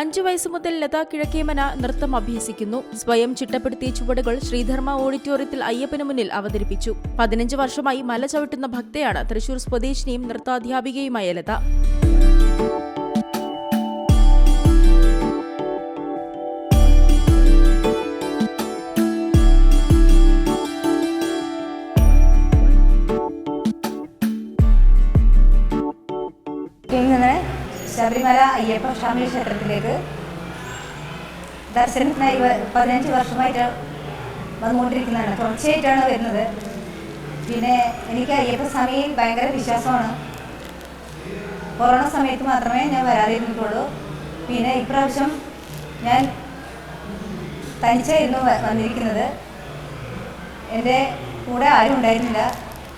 അഞ്ചു വയസ്സു മുതൽ ലതാ കിഴക്കേമന നൃത്തം അഭ്യസിക്കുന്നു. സ്വയം ചിട്ടപ്പെടുത്തിയ ചുവടുകൾ ശ്രീധർമ്മ ഓഡിറ്റോറിയത്തിൽ അയ്യപ്പന് മുന്നിൽ അവതരിപ്പിച്ചു. പതിനഞ്ച് വർഷമായി മല ചവിട്ടുന്ന ഭക്തയാണ് തൃശൂർ സ്വദേശിനിയും നൃത്താധ്യാപികയുമായ ലത. നിന്ന് ശബരിമല അയ്യപ്പ സ്വാമി ക്ഷേത്രത്തിലേക്ക് ദർശനത്തിനായി പതിനഞ്ച് വർഷമായിട്ട് വന്നുകൊണ്ടിരിക്കുന്നതാണ്. തുടർച്ചയായിട്ടാണ് വരുന്നത്. പിന്നെ എനിക്ക് അയ്യപ്പ സ്വാമിയിൽ ഭയങ്കര വിശ്വാസമാണ്. കൊറോണ സമയത്ത് മാത്രമേ ഞാൻ വരാതിരുന്നിട്ടുള്ളൂ. പിന്നെ ഇപ്രാവശ്യം ഞാൻ തനിച്ചായിരുന്നു വന്നിരിക്കുന്നത്. എന്റെ കൂടെ ആരും ഉണ്ടായിരുന്നില്ല.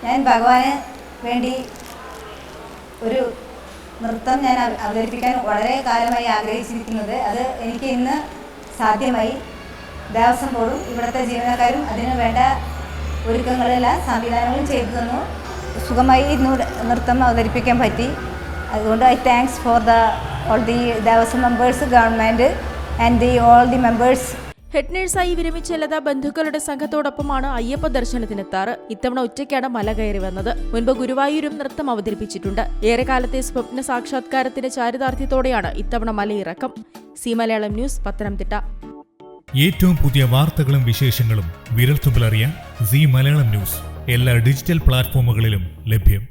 ഞാൻ ഭഗവാന് വേണ്ടി ഒരു നൃത്തം ഞാൻ അവതരിപ്പിക്കാൻ വളരെ കാലമായി ആഗ്രഹിച്ചിരിക്കുന്നത്. അത് എനിക്ക് ഇന്ന് സാധ്യമായി. ദേവസ്വം ബോർഡും ഇവിടുത്തെ ജീവനക്കാരും അതിന് വേണ്ട ഒരുക്കങ്ങളെല്ലാം സംവിധാനങ്ങളും ചെയ്തു തന്നു. സുഖമായി നൃത്തം അവതരിപ്പിക്കാൻ പറ്റി. അതുകൊണ്ട് I thanks for the all the Devaswom members government and the all the members head നഴ്സായി വിരമിച്ച ലത ബന്ധുക്കളുടെ സംഘത്തോടൊപ്പമാണ് അയ്യപ്പ ദർശനത്തിനെത്താറ്. ഇത്തവണ ഒറ്റയ്ക്കാണ് മല കയറി വന്നത്. മുൻപ് ഗുരുവായൂരും നൃത്തം അവതരിപ്പിച്ചിട്ടുണ്ട്. ഏറെക്കാലത്തെ സ്വപ്ന സാക്ഷാത്കാരത്തിന്റെ ചാരിതാർത്ഥ്യത്തോടെയാണ് ഇത്തവണ മലയിറക്കം സി മലയാളം ന്യൂസ് പത്തനംതിട്ട. ഏറ്റവും പുതിയ വാർത്തകളും വിശേഷങ്ങളും വിരൽത്തുമ്പിലറിയാൻ സി മലയാളം ന്യൂസ്. എല്ലാ ഡിജിറ്റൽ പ്ലാറ്റ്ഫോമുകളിലും ലഭ്യം.